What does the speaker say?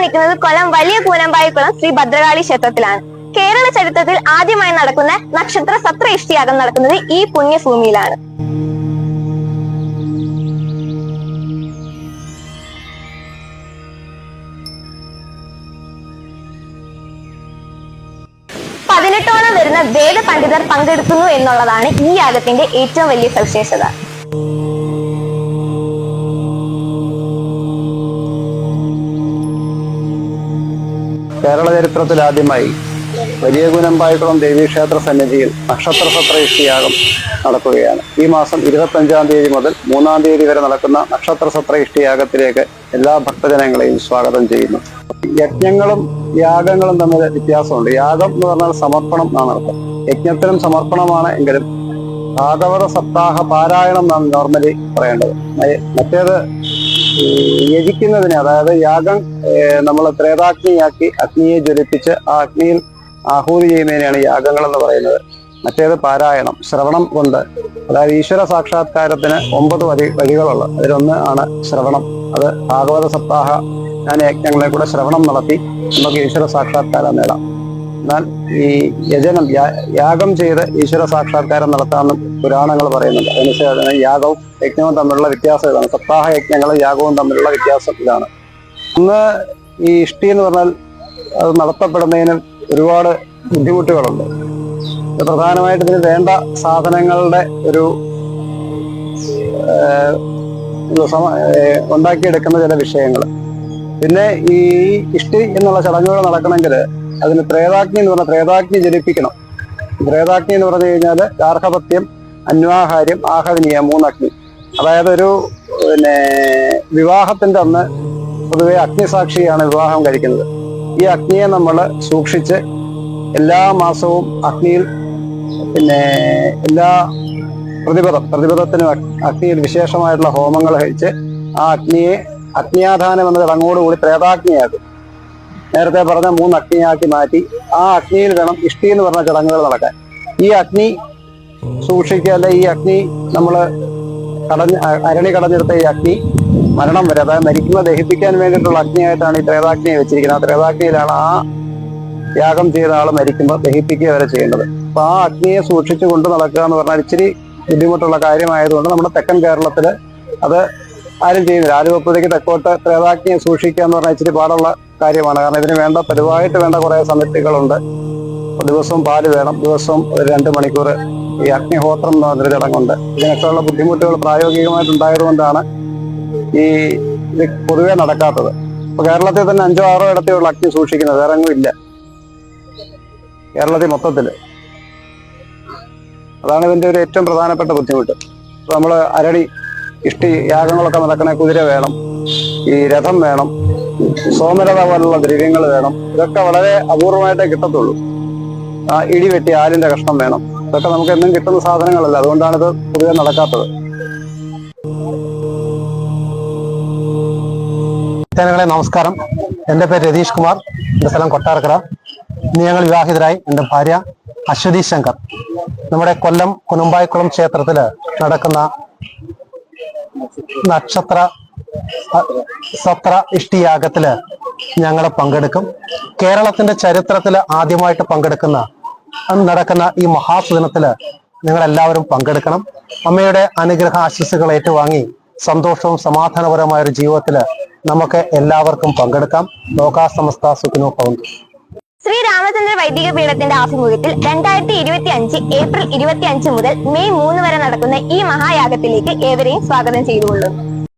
നിൽക്കുന്നത് കൊല്ലം വലിയ കൂനമ്പായിക്കുളം ശ്രീ ഭദ്രകാളി ക്ഷേത്രത്തിലാണ്. കേരള ചരിത്രത്തിൽ ആദ്യമായി നടക്കുന്ന നക്ഷത്ര സത്ര ഇഷ്ടിയാഗം നടക്കുന്നത് ഈ പുണ്യഭൂമിയിലാണ്. പതിനെട്ടോളം വരുന്ന വേദ പണ്ഡിതർ പങ്കെടുക്കുന്നു എന്നുള്ളതാണ് ഈ യാഗത്തിന്റെ ഏറ്റവും വലിയ സവിശേഷത. കേരള ചരിത്രത്തിൽ ആദ്യമായി വലിയ ഗുനമ്പായിക്കുളം ദേവീക്ഷേത്ര സന്നിധിയിൽ നക്ഷത്ര സത്രയിഷ്ടിയാകും നടക്കുകയാണ്. ഈ മാസം ഇരുപത്തഞ്ചാം തീയതി മുതൽ മൂന്നാം തീയതി വരെ നടക്കുന്ന നക്ഷത്ര സത്രയിഷ്ടിയാഗത്തിലേക്ക് എല്ലാ ഭക്തജനങ്ങളെയും സ്വാഗതം ചെയ്യുന്നു. യജ്ഞങ്ങളും യാഗങ്ങളും തമ്മിൽ വ്യത്യാസമുണ്ട്. യാഗം എന്ന് പറഞ്ഞാൽ സമർപ്പണം എന്നാണ് അർത്ഥം. യജ്ഞത്തിനും സമർപ്പണമാണ് എങ്കിലും ഭാഗവത സപ്താഹ പാരായണം എന്നാണ് നോർമലി പറയേണ്ടത്. മറ്റേത് യജിക്കുന്നതിന് അതായത് യാഗം നമ്മൾ ത്രേതാഗ്നിയാക്കി അഗ്നിയെ ജ്വലിപ്പിച്ച് ആ അഗ്നിയിൽ ആഹൂതി ചെയ്യുന്നതിനെയാണ് യാഗങ്ങൾ എന്ന് പറയുന്നത്. മറ്റേത് പാരായണം ശ്രവണം കൊണ്ട്. അതായത് ഈശ്വര സാക്ഷാത്കാരത്തിന് ഒമ്പത് വഴി വഴികളുള്ള അതിലൊന്ന് ആണ് ശ്രവണം. അത് ഭാഗവത സപ്താഹ ഞാൻ യജ്ഞങ്ങളെ കൂടെ ശ്രവണം നടത്തി നമുക്ക് ഈശ്വര സാക്ഷാത്കാരം നേടാം എന്നാൽ ഈ യജനം യാഗം ചെയ്ത് ഈശ്വര സാക്ഷാത്കാരം നടത്താമെന്ന് പുരാണങ്ങൾ പറയുന്നുണ്ട്. അതിനുശേഷം യാഗവും യജ്ഞവും തമ്മിലുള്ള വ്യത്യാസം ഇതാണ്. സപ്താഹ യജ്ഞങ്ങളും യാഗവും തമ്മിലുള്ള വ്യത്യാസം ഇതാണ്. ഇന്ന് ഈ ഇഷ്ടി എന്ന് പറഞ്ഞാൽ അത് നടത്തപ്പെടുന്നതിന് ഒരുപാട് ബുദ്ധിമുട്ടുകളുണ്ട്. പ്രധാനമായിട്ടും ഇതിന് വേണ്ട സാധനങ്ങളുടെ ഒരു ഉണ്ടാക്കിയെടുക്കുന്ന ചില വിഷയങ്ങൾ. പിന്നെ ഈ ഇഷ്ടി എന്നുള്ള ചടങ്ങുകൾ നടക്കണമെങ്കിൽ അതിന് ത്രേതാഗ്നി എന്ന് പറഞ്ഞാൽ ത്രേതാഗ്നി ജലിപ്പിക്കണം ത്രേതാഗ്നി എന്ന് പറഞ്ഞു കഴിഞ്ഞാൽ ഗാർഹപത്യം അന്വാഹാര്യം ആഹവനീയ മൂന്നഗ്നി. അതായത് ഒരു പിന്നെ വിവാഹത്തിന്റെ അന്ന് പൊതുവെ അഗ്നിസാക്ഷിയാണ് വിവാഹം കഴിക്കുന്നത്. ഈ അഗ്നിയെ നമ്മൾ സൂക്ഷിച്ച് എല്ലാ മാസവും അഗ്നിയിൽ പിന്നെ എല്ലാ പ്രതിപദം പ്രതിപദത്തിന് അഗ്നിയിൽ വിശേഷമായിട്ടുള്ള ഹോമങ്ങൾ കഴിച്ച് ആ അഗ്നിയെ അഗ്നിയാധാനം എന്ന ചടങ്ങോടുകൂടി പ്രേതാഗ്നിയാക്കും നേരത്തെ പറഞ്ഞ മൂന്ന് അഗ്നിയാക്കി മാറ്റി. ആ അഗ്നിയിൽ വേണം ഇഷ്ടി എന്ന് പറഞ്ഞ ചടങ്ങുകൾ നടക്കാൻ. ഈ അഗ്നി സൂക്ഷിക്കുക അല്ലെ ഈ അഗ്നി നമ്മൾ കടഞ്ഞ് അരണി കടഞ്ഞെടുത്ത ഈ അഗ്നി മരണം വരെ അതായത് മരിക്കുമ്പോൾ ദഹിപ്പിക്കാൻ വേണ്ടിയിട്ടുള്ള അഗ്നിയായിട്ടാണ് ഈ ത്രേതാഗ്നിയെ വെച്ചിരിക്കുന്നത്. ആ ത്രേതാഗ്നിയിലാണ് ആ യാഗം ചെയ്ത ആൾ മരിക്കുമ്പോൾ ദഹിപ്പിക്കുക വരെ ചെയ്യേണ്ടത് അപ്പൊ ആ അഗ്നിയെ സൂക്ഷിച്ചു കൊണ്ട് നടക്കുക എന്ന് പറഞ്ഞാൽ ഇച്ചിരി ബുദ്ധിമുട്ടുള്ള കാര്യമായതുകൊണ്ട് നമ്മുടെ തെക്കൻ കേരളത്തിൽ അത് ആരും ചെയ്യുന്നില്ല. ആരും ആലുവപ്പുഴയ്ക്ക് തെക്കോട്ട് ത്രേതാഗ്നിയെ സൂക്ഷിക്കുക എന്ന് പറഞ്ഞാൽ ഇച്ചിരി പാടുള്ള കാര്യമാണ്. കാരണം ഇതിന് വേണ്ട പതിവായിട്ട് വേണ്ട കുറേ സമിതികളുണ്ട്. ദിവസവും പാൽ വേണം. ദിവസവും ഒരു രണ്ട് മണിക്കൂർ ഈ അഗ്നിഹോത്രം എന്ന് പറഞ്ഞൊരു ചടങ്ങുണ്ട്. ഇതിനൊക്കെയുള്ള ബുദ്ധിമുട്ടുകൾ പ്രായോഗികമായിട്ട് ഉണ്ടായതുകൊണ്ടാണ് ഈ ഇത് പൊതുവെ നടക്കാത്തത്. ഇപ്പൊ കേരളത്തിൽ തന്നെ അഞ്ചോ ആറോ ഇടത്തെയുള്ള അഗ്നി സൂക്ഷിക്കുന്നത്. വേറെ എങ്ങും ഇല്ല. കേരളത്തിൽ മൊത്തത്തിൽ അതാണ് ഇതിന്റെ ഒരു ഏറ്റവും പ്രധാനപ്പെട്ട ബുദ്ധിമുട്ട്. നമ്മൾ അരടി ഇഷ്ടി യാഗങ്ങളൊക്കെ നടക്കണേ കുതിര വേണം ഈ രഥം വേണം സോമരഥ പോലുള്ള ദ്രവ്യങ്ങൾ വേണം. ഇതൊക്കെ വളരെ അപൂർവമായിട്ടേ കിട്ടത്തുള്ളൂ. ആ ഇടി വെട്ടി ആലിന്റെ കഷ്ണം വേണം. ഇതൊക്കെ നമുക്ക് എന്നും കിട്ടുന്ന സാധനങ്ങളല്ല. അതുകൊണ്ടാണ് ഇത് പൊതുവെ നടക്കാത്തത്. ജനങ്ങളെ നമസ്കാരം. എന്റെ പേര് രതീഷ് കുമാർ. എന്റെ സ്ഥലം കൊട്ടാരക്കര. ഇന്ന് ഞങ്ങൾ വിവാഹിതരായി എന്റെ ഭാര്യ അശ്വതി ശങ്കർ. നമ്മുടെ കൊല്ലം കുനുമ്പായിക്കുളം ക്ഷേത്രത്തിൽ നടക്കുന്ന നക്ഷത്ര സത്ര ഇഷ്ടിയാഗത്തിൽ ഞങ്ങൾ പങ്കെടുക്കും. കേരളത്തിന്റെ ചരിത്രത്തിൽ ആദ്യമായിട്ട് പങ്കെടുക്കുന്ന നടക്കുന്ന ഈ മഹാസുദിനത്തിൽ നിങ്ങൾ എല്ലാവരും പങ്കെടുക്കണം. അമ്മയുടെ അനുഗ്രഹ ആശീസ്സുകൾ ഏറ്റുവാങ്ങി സന്തോഷവും സമാധാനപരമായ ഒരു ജീവിതത്തിൽ നമുക്ക് എല്ലാവർക്കും പങ്കെടുക്കാം. ലോകാസമസ്ത സുഖിനോ ഭവന്തു. ശ്രീ രാമചന്ദ്ര വൈദിക പീഠത്തിന്റെ ആഭിമുഖ്യത്തിൽ രണ്ടായിരത്തി ഇരുപത്തി അഞ്ച് ഏപ്രിൽ ഇരുപത്തി അഞ്ച് മുതൽ മെയ് മൂന്ന് വരെ നടക്കുന്ന ഈ മഹായാഗത്തിലേക്ക് ഏവരെയും സ്വാഗതം ചെയ്തുകൊള്ളുന്നു.